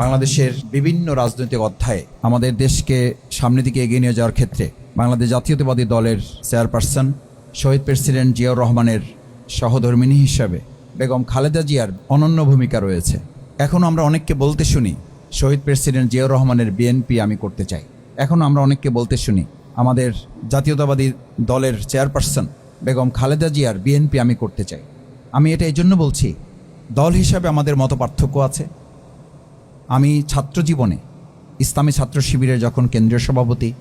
বাংলাদেশের বিভিন্ন রাজনৈতিক অধ্যায়ে আমাদের দেশকে সামনের দিকে এগিয়ে নিয়ে যাওয়ার ক্ষেত্রে বাংলাদেশ জাতীয়তাবাদী দলের চেয়ারপারসন, শহীদ প্রেসিডেন্ট জিয়াউর রহমানের সহধর্মিনী হিসাবে বেগম খালেদা জিয়ার অনন্য ভূমিকা রয়েছে। এখনও আমরা অনেককে বলতে শুনি, শহীদ প্রেসিডেন্ট জিয়াউর রহমানের বিএনপি আমি করতে চাই। এখনও আমরা অনেককে বলতে শুনি, আমাদের জাতীয়তাবাদী দলের চেয়ারপারসন বেগম খালেদা জিয়ার বিএনপি আমি করতে চাই। আমি এটা এই জন্য বলছি, দল হিসাবে আমাদের মত পার্থক্য আছে আমি ছাত্র জীবনে, ইসলামী ছাত্র শিবিরের যখন কেন্দ্রীয় সভাপতি,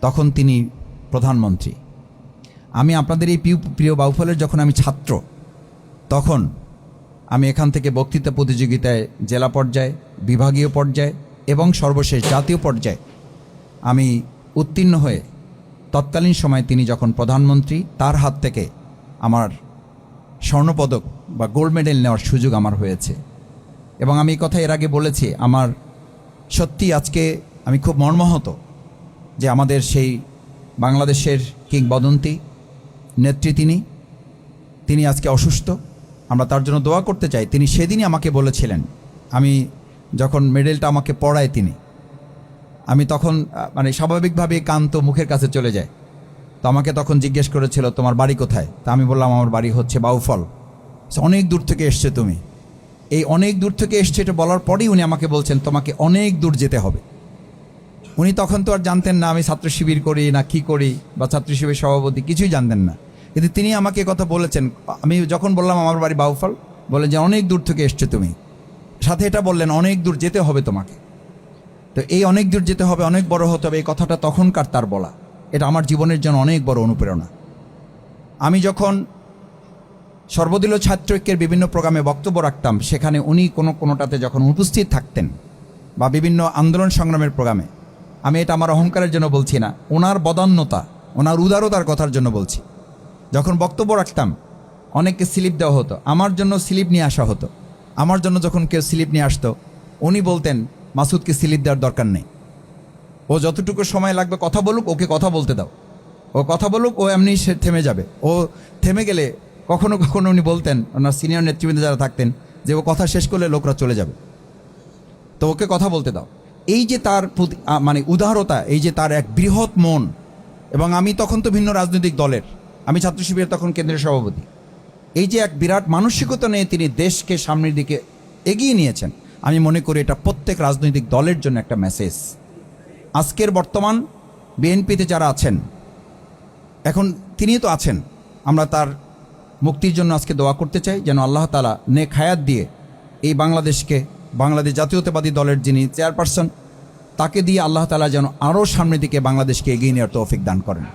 তখন তিনি প্রধানমন্ত্রী। আমি আপনাদের এই প্রিয় প্রিয় বাউফলের যখন আমি ছাত্র, তখন আমি এখান থেকে বক্তৃতা প্রতিযোগিতায় জেলা পর্যায়ে, বিভাগীয় পর্যায়ে এবং সর্বশেষ জাতীয় পর্যায়ে আমি উত্তীর্ণ হয়ে তৎকালীন সময়ে তিনি যখন প্রধানমন্ত্রী, তার হাত থেকে আমার স্বর্ণপদক বা গোল্ড মেডেল নেওয়ার সুযোগ আমার হয়েছে। এবং আমি কথা এর আগে বলেছি, আমার সত্যি আজকে আমি খুব মর্মাহত যে আমাদের সেই বাংলাদেশের কিংবদন্তি, নেত্রী তিনি তিনি আজকে অসুস্থ, আমরা তার জন্য দোয়া করতে চাই। তিনি সেদিনই আমাকে বলেছিলেন, আমি যখন মেডেলটা আমাকে পড়ায় তিনি, আমি তখন মানে স্বাভাবিকভাবে কান্ত মুখের কাছে চলে যায়। তো আমাকে তখন জিজ্ঞেস করেছিল, তোমার বাড়ি কোথায়? তা আমি বললাম, আমার বাড়ি হচ্ছে বাউফল। অনেক দূর থেকে এসছে তুমি। এই অনেক দূর থেকে এসছে এটা বলার পরেই উনি আমাকে বলছেন, তোমাকে অনেক দূর যেতে হবে। উনি তখন তো আর জানতেন না, আমি ছাত্র শিবির করি না, কি করি? বা ছাত্র শিবির সভাপতি কিছুই জানতেন না। কিন্তু তিনি আমাকে কথা বলেছেন, আমি যখন বললাম, আমার বাড়ি বাউফল বলে যে, অনেক দূর থেকে এসছে তুমি। সাথে এটা বললেন, অনেক দূর যেতে হবে তোমাকে। তো এই অনেক দূর যেতে হবে, অনেক বড় হতে হবে, এই কথাটা তখনকার তার বলা। এটা আমার জীবনের জন্য অনেক বড় অনুপ্রেরণা। আমি যখন সর্বদলীয় ছাত্র ঐক্যের বিভিন্ন প্রোগ্রামে বক্তব্য রাখতাম। সেখানে উনি কোনো কোনোটাতে যখন উপস্থিত থাকতেন বা বিভিন্ন আন্দোলন সংগ্রামের প্রোগ্রামে, আমি এটা আমার অহংকারের জন্য বলছি না, ওনার বদান্যতা, ওনার উদারতার কথার জন্য বলছি। যখন বক্তব্য রাখতাম, অনেককে স্লিপ দেওয়া হতো, আমার জন্য স্লিপ নিয়ে আসা হতো। আমার জন্য যখন কেউ স্লিপ নিয়ে আসতো, উনি বলতেন, মাসুদকে স্লিপ দেওয়ার দরকার নেই। ও যতটুকু সময় লাগবে কথা বলুক, ওকে কথা বলতে দাও। ও কথা বলুক, ও এমনি সে থেমে যাবে। ও থেমে গেলে কখনো কখনো উনি বলতেন, ওনার সিনিয়র নেতৃবৃন্দ যারা থাকতেন, যে ও কথা শেষ করলে লোকরা চলে যাবে। তো ওকে কথা বলতে দাও। এই যে তার প্রতি- মানে উদারতা, এই যে তার এক বৃহৎ মন, এবং আমি তখন তো ভিন্ন রাজনৈতিক দলের, আমি ছাত্র শিবিরের তখন কেন্দ্রীয় সভাপতি। এই যে এক বিরাট মানসিকতা নিয়ে তিনি দেশকে সামনের দিকে এগিয়ে নিয়েছেন, আমি মনে করি এটা প্রত্যেক রাজনৈতিক দলের জন্য একটা মেসেজ আজকের বর্তমান বিএনপিতে যারা আছেন, এখন তিনি তো আছেন, আমরা তার মুক্তির জন্য আজকে দোয়া করতে চাই, যেন আল্লাহ তালা নেক হায়াত দিয়ে এই বাংলাদেশকে, বাংলাদেশ জাতীয়তাবাদী দলের যিনি চেয়ারপারসন, তাকে দিয়ে আল্লাহ তালা যেন আরও সামনের দিকে বাংলাদেশকে এগিয়ে নেওয়ার তৌফিক দান করেন।